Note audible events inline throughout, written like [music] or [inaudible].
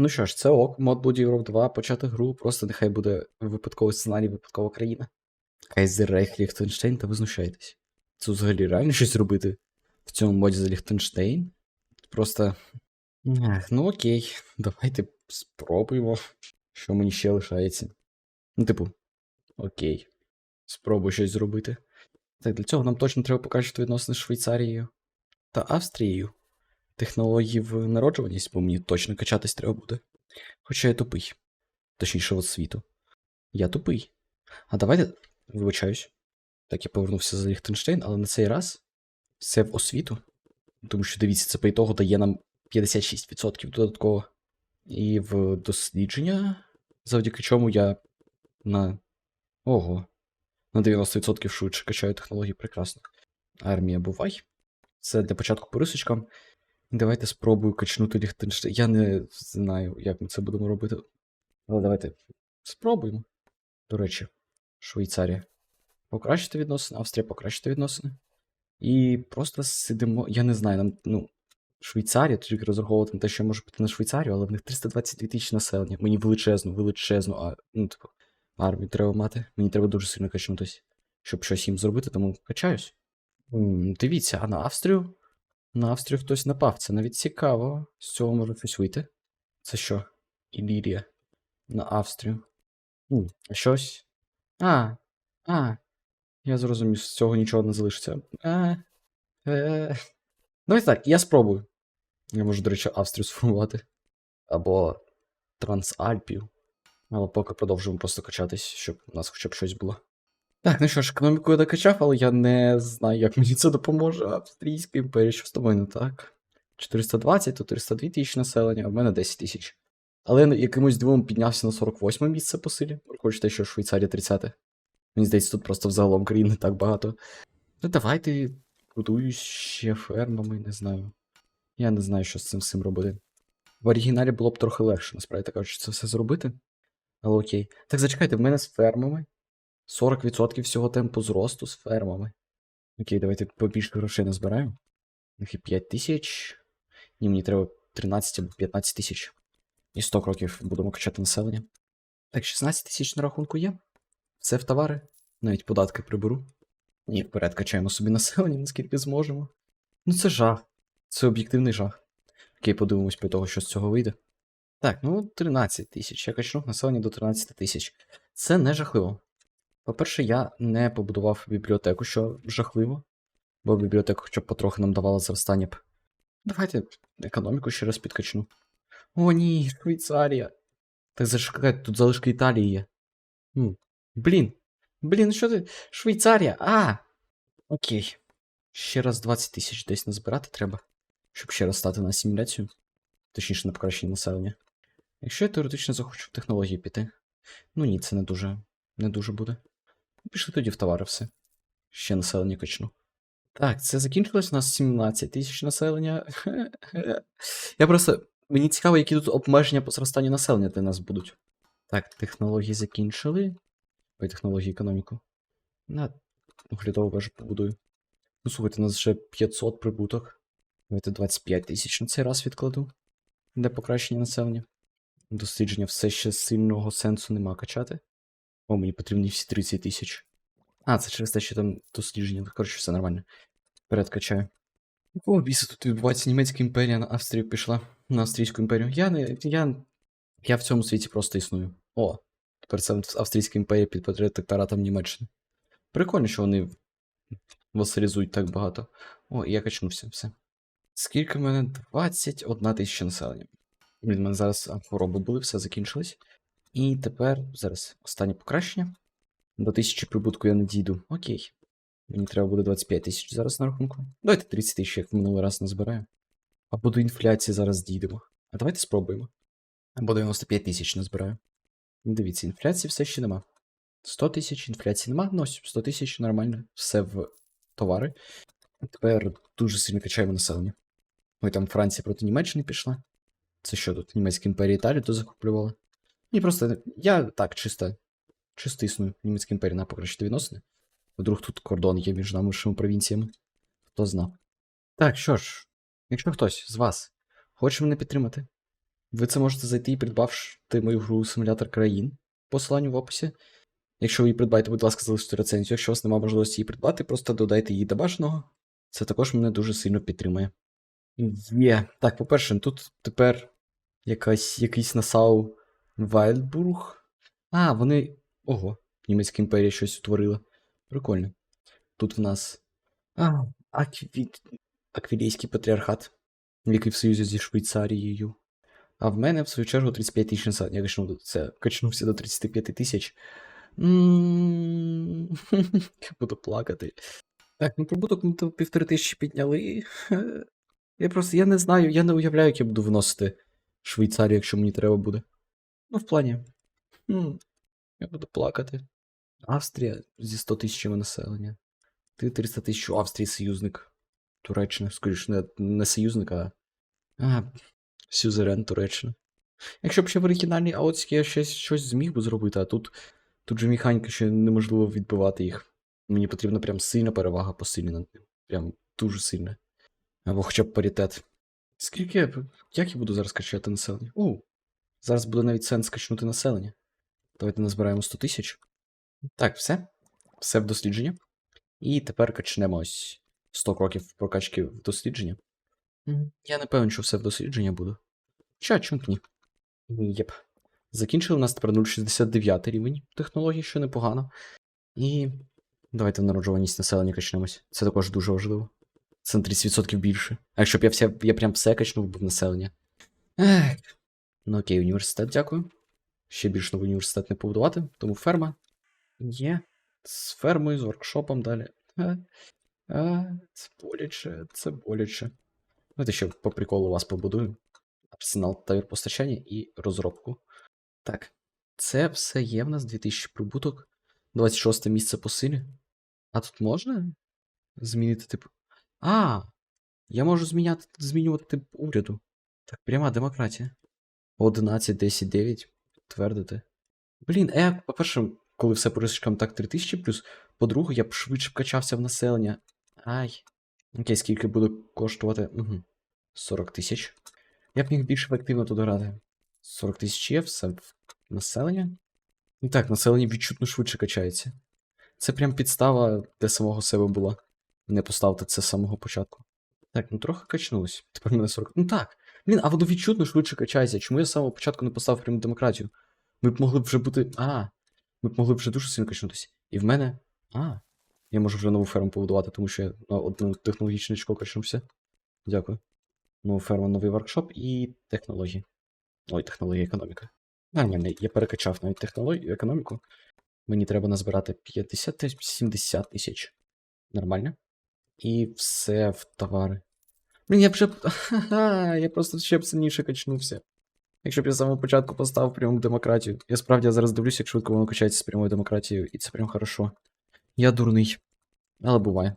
Ну що ж, це ок, мод Bloody Europe 2, почати гру, просто нехай буде випадковий сценарій, випадкова країна. Кайзер Рейх Ліхтенштейн, та ви знущаєтесь. Це взагалі реально щось робити в цьому моді за Ліхтенштейн? Просто. Ах, ну окей, давайте спробуємо, що мені ще лишається. Ну, типу, окей. Спробую щось зробити. Так, для цього нам точно треба покращити відносини з Швейцарією та Австрією. Технології в народжуваність, бо мені точно качатись треба буде. Хоча я тупий. Точніше, от світу. Я тупий. А давайте. Вибачаюсь. Так, я повернувся за Ліхтенштейн, але на цей раз це в освіту. Тому що дивіться, це по ітогу дає нам 56% додатково. І в дослідження, завдяки чому я на. Ого. На 90% швидше качаю технології прекрасно. Армія бувай. Це для початку по рисочкам. Давайте спробую качнути Ліхтенштейн. Я не знаю, як ми це будемо робити. Але давайте спробуємо. До речі, Швейцарія. Покращити відносини, Австрія покращити відносини. І просто сидимо. Я не знаю, нам, ну, Швейцарія, тільки розраховувати на те, що я можу піти на Швейцарію, але в них 322 тисячі населення. Мені величезну, величезну, а, ну, типу, армію треба мати. Мені треба дуже сильно качнутися, щоб щось їм зробити, тому качаюсь. М, Дивіться, а на Австрію? На Австрію хтось напав. Це навіть цікаво. З цього може щось вийти. Це що? Ілірія. На Австрію. М, Щось. А. А. Я зрозумів, з цього нічого не залишиться. А. Е. Ну і так, я спробую. Я можу, до речі, Австрію сформувати. Або Трансальпію. Але поки продовжуємо просто качатись, щоб у нас хоча б щось було. Так, ну що ж, економіку я докачав, але я не знаю, як мені це допоможе. Австрійська імперія, що з тобою не так? 420, то 302 тисячі населення, а в мене 10 тисяч. Але якимось дивом піднявся на 48 місце по силі. Хочете, що Швейцарія 30. Мені здається, тут просто взагалом країн не так багато. Ну давайте будуюсь ще фермами, не знаю. Я не знаю, що з цим всім робити. В оригіналі було б трохи легше, насправді кажучи, це все зробити. Але окей. Так зачекайте, в мене з фермами 40% всього темпу зросту з фермами. Окей, давайте побільше грошей назбираємо. Нехай 5 тисяч. Ні, мені треба 13 або 15 тисяч. І 100 кроків будемо качати населення. Так, 16 тисяч на рахунку є. Все в товари. Навіть податки приберу. І вперед качаємо собі населення, [laughs] наскільки зможемо. Ну це жах. Це об'єктивний жах. Окей, подивимось по того, що з цього вийде. Так, ну 13 тисяч. Я качну населення до 13 тисяч. Це не жахливо. По-перше, я не побудував бібліотеку, що жахливо. Бо бібліотека хоча б потрохи нам давала зростання б. Давайте економіку ще раз підкачну. О, ні, Швейцарія. Так зачекайте, тут залишки Італії є. М, Блін. Блін, що ти? Швейцарія. А! Окей. Ще раз 20 тисяч десь назбирати треба, щоб ще раз стати на асиміляцію. Точніше, на покращення населення. Якщо я теоретично захочу в технології піти. Ну ні, це не дуже. не дуже буде. Пішли тоді в товари все. Ще населення качну. Так, це закінчилось у нас 17 тисяч населення. [laughs] Я просто. Мені цікаво, які тут обмеження по зростанню населення для нас будуть. Так, технології закінчили. Ой, технології економіку. На оглядову вежу побудую. Ну, слухайте, у нас вже 500 прибуток. Давайте 25 тисяч на цей раз відкладу. Для покращення населення. Дослідження все ще сильного сенсу нема качати. О, мені потрібні всі 30 тисяч. А, це через те, що там дослідження. Ну, Коротше, все нормально. Вперед качаю. Якого біса тут відбувається німецька імперія на Австрію пішла? На Австрійську імперію. Я не. Я. Я в цьому світі просто існую. О, тепер це Австрійська імперія під протекторатом Німеччини. Прикольно, що вони васалізують так багато. О, я качнувся, все. Скільки в мене? 21 тисяча населення. Від мене зараз хвороби були, все закінчилось. І тепер зараз останнє покращення. До 1000 прибутку я не дійду. Окей. Мені треба буде 25 тисяч зараз на рахунку. Давайте 30 тисяч, як в минулий раз назбираю. Або до інфляції зараз дійдемо. А давайте спробуємо. Або 95 тисяч назбираю. Ну, Дивіться, інфляції все ще нема. 100 тисяч інфляції нема, ну 100 тисяч нормально, все в товари. Тепер дуже сильно качаємо населення. Ой, там Франція проти Німеччини пішла. Це що тут? Німецька імперія Італію то захоплювала. Ні, просто я так, чисто. Чисто існую. Німецька імперія на покращити відносини. Вдруг тут кордон є між нашими провінціями. Хто знав. Так, що ж, якщо хтось з вас хоче мене підтримати, Ви це можете зайти і придбавши мою гру симулятор країн. Посиланню в описі. Якщо ви її придбаєте, будь ласка, залиште рецензію. Якщо у вас немає можливості її придбати, просто додайте її до бажаного. Це також мене дуже сильно підтримує. Є. Так, по-перше, тут тепер якась, якийсь насау Вайлдбург. А, вони. Ого, німецька імперія щось утворила. Прикольно. Тут в нас. А, Акві... Аквілійський патріархат, який в союзі зі Швейцарією. А в мене, в свою чергу, 35 тисяч назад. Я качнув це, качнувся до 35 тисяч. Буду плакати. Так, ну прибуток ми до півтори тисячі підняли. Я просто я не знаю, я не уявляю, як я буду вносити Швейцарію, якщо мені треба буде. Ну, в плані. м, Я буду плакати. Австрія зі 100 тисячами населення. Ти 300 тисяч у Австрії союзник. Туреччина, скоріше, не, не союзник, а. А, Сюзерен Туреччина. Якщо б ще в оригінальній Аутській я ще щось зміг би зробити, а тут, тут же механіка ще неможливо відбивати їх. Мені потрібна прям сильна перевага по силі над ним. Прям дуже сильна. Або хоча б паритет. Скільки я. Як я буду зараз качати населення? У, зараз буде навіть сенс качнути населення. Давайте назбираємо 100 тисяч. Так, все. Все в дослідження. І тепер качнемо ось 100 кроків прокачки в дослідження. Я не певен, що все в дослідження буде. Ча, чому ні? Єп. Закінчили у нас тепер 0,69 рівень технології, що непогано. І давайте в народжуваність населення качнемось. Це також дуже важливо. Це на 30% більше. А якщо б я, все, я прям все качнув би в населення. Ех. Ну окей, університет, дякую. Ще більш новий університет не побудувати, тому ферма є. З фермою, з воркшопом далі. А, а, це боляче, це боляче. Давайте ще по приколу вас побудую. Арсенал тавір постачання і розробку. Так, це все є в нас 2000 прибуток. 26 місце по силі. А тут можна змінити тип. А! Я можу зміняти, змінювати тип уряду. Так, пряма демократія. 11, 10, 9. Твердити. Блін, а я, по-перше, коли все по рисочкам так 3000 плюс, по-друге, я б швидше вкачався в населення. Ай. Окей, скільки буде коштувати? Угу. 40 тисяч. Я б міг більш ефективно туди грати. 40 тисяч є, все населення. І так, населення відчутно швидше качається. Це прям підстава для самого себе була. Не поставити це з самого початку. Так, ну трохи качнулось. Тепер мене 40. Ну так. Блін, а воно відчутно швидше качається. Чому я з самого початку не поставив пряму демократію? Ми б могли б вже бути. А. Ми б могли б вже дуже сильно качнутися. І в мене. А. Я можу вже нову ферму побудувати, тому що я на одну технологічну очко качнувся. Дякую. Нова ферма, новий воркшоп і технології. Ой, технології економіка. Не, я перекачав навіть технологію, економіку. Мені треба назбирати 50-70 тисяч. Нормально. І все в товари. Блін, я вже. [laughs] Я просто ще б сильніше качнувся. Якщо б я з самого початку поставив пряму демократію. Я справді я зараз дивлюся, як швидко воно качається з прямою демократією, і це прям хорошо. Я дурний. Але буває.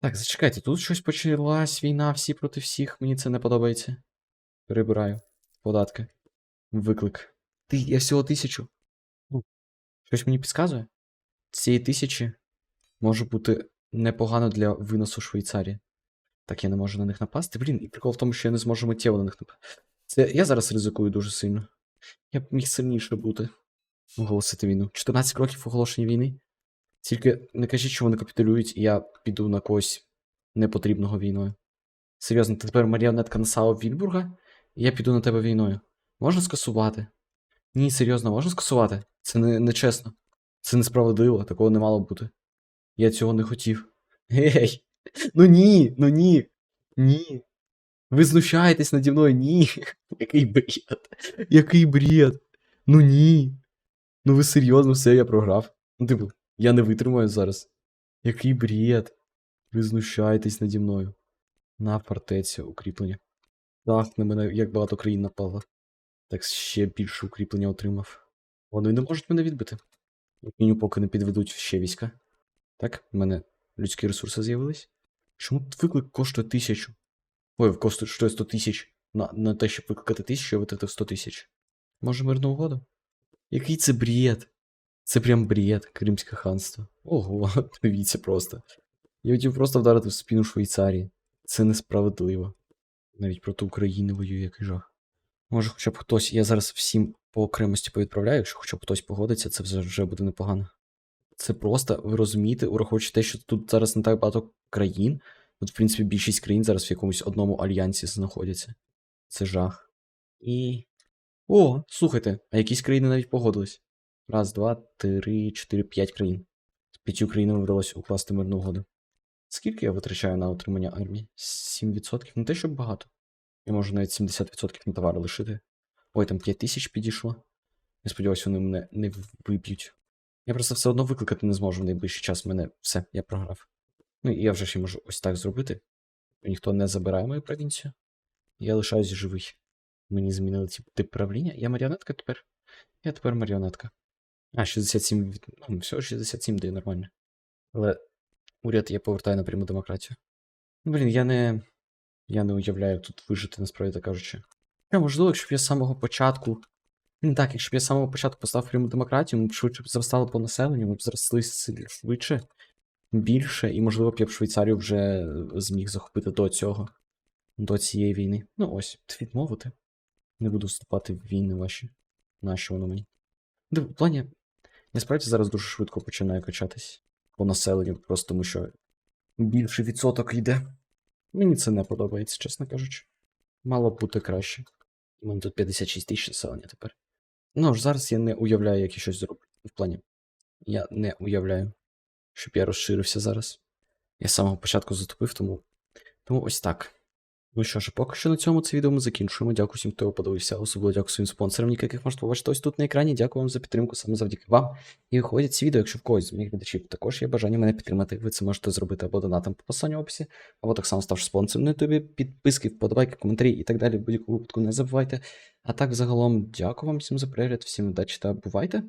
Так, зачекайте, тут щось почалась війна всі проти всіх, мені це не подобається. Перебираю. Податки. Виклик. Ти, я всього тисячу. Ну, Щось мені підказує? Цієї тисячі може бути непогано для виносу Швейцарії. Так, я не можу на них напасти. Блін, і прикол в тому, що я не зможу миттєво на них напасти. Це я зараз ризикую дуже сильно. Я б міг сильніше бути. Оголосити війну. 14 кроків оголошення війни. Тільки не кажіть, що вони капітулюють, і я піду на когось непотрібного війною. Серйозно, ти тепер маріонетка Насао Вільбурга, і я піду на тебе війною. Можна скасувати? Ні, серйозно, можна скасувати? Це не, не чесно. Це несправедливо, такого не мало бути. Я цього не хотів. Гей! Ну ні, ну ні. Ні. Ви знущаєтесь наді мною, ні. [laughs] Який бред. Який бред. Ну ні. Ну ви серйозно, все, я програв. Ну, типу, я не витримаю зараз. Який бред. Ви знущаєтесь наді мною. На фортецю укріплення. Так, на мене як багато країн напало. Так ще більше укріплення отримав. Вони не можуть мене відбити. Як мінімум, поки не підведуть ще війська. Так, в мене людські ресурси з'явились. Чому виклик коштує тисячу? Ой, коштує 100 тисяч. На, на те, щоб викликати тисячу, я витратив 100 тисяч. Може, мирну угоду? Який це бред? Це прям бред, Кримське ханство. Ого, [laughs] дивіться просто. Я хотів просто вдарити в спину Швейцарії. Це несправедливо. Навіть проти України воює, який жах. Може, хоча б хтось. Я зараз всім по окремості повідправляю, якщо хоча б хтось погодиться, це вже, буде непогано. Це просто, ви розумієте, ураховуючи те, що тут зараз не так багато країн. Тут, в принципі, більшість країн зараз в якомусь одному альянсі знаходяться. Це жах. І. О, слухайте, а якісь країни навіть погодились. Раз, два, три, чотири, п'ять країн. З п'ятью країнами вдалося укласти мирну угоду. Скільки я витрачаю на утримання армії? 7%? Не те, щоб багато. Я можу навіть 70% на товари лишити. Ой, там 5 тисяч підійшло. Я сподіваюся, вони мене не виб'ють. Я просто все одно викликати не зможу в найближчий час. Мене все, я програв. Ну і я вже ще можу ось так зробити. Ніхто не забирає мою провінцію. Я лишаюсь живий. Мені змінили тип правління. Я маріонетка тепер. Я тепер маріонетка. А, 67. від- Ну, все, 67 дає нормально. Але уряд я повертаю на пряму демократію. Ну, блін, я не. Я не уявляю, тут вижити, насправді так кажучи. Я, можливо, якщо б я з самого початку. Ну так, якщо б я з самого початку поставив пряму демократію, ми б швидше б зростали по населенню, ми б зросли швидше, більше, і, можливо, б я б Швейцарію вже е, зміг захопити до цього, до цієї війни. Ну ось, відмовити. Не буду вступати в війни ваші. Нащо воно мені? Див, в плані, я справді зараз дуже швидко починаю качатись по населенню, просто тому що більший відсоток йде. Мені це не подобається, чесно кажучи. Мало б бути краще. У мене тут 56 тисяч населення тепер. Ну ж зараз я не уявляю, як я щось зроблю. В плані. Я не уявляю, щоб я розширився зараз. Я з самого початку затопив, тому. Тому ось так. Ну що ж, поки що на цьому це відео ми закінчуємо. Дякую всім, хто його подивився. Особливо дякую своїм спонсорам, яких можете побачити ось тут на екрані. Дякую вам за підтримку саме завдяки вам. І виходять ці відео, якщо в когось з моїх глядачів також є бажання мене підтримати. Ви це можете зробити або донатом по посиланню в описі, або так само ставши спонсором на ютубі, підписки, вподобайки, коментарі і так далі. В будь-якому випадку не забувайте. А так, загалом, дякую вам всім за перегляд, всім удачі та бувайте!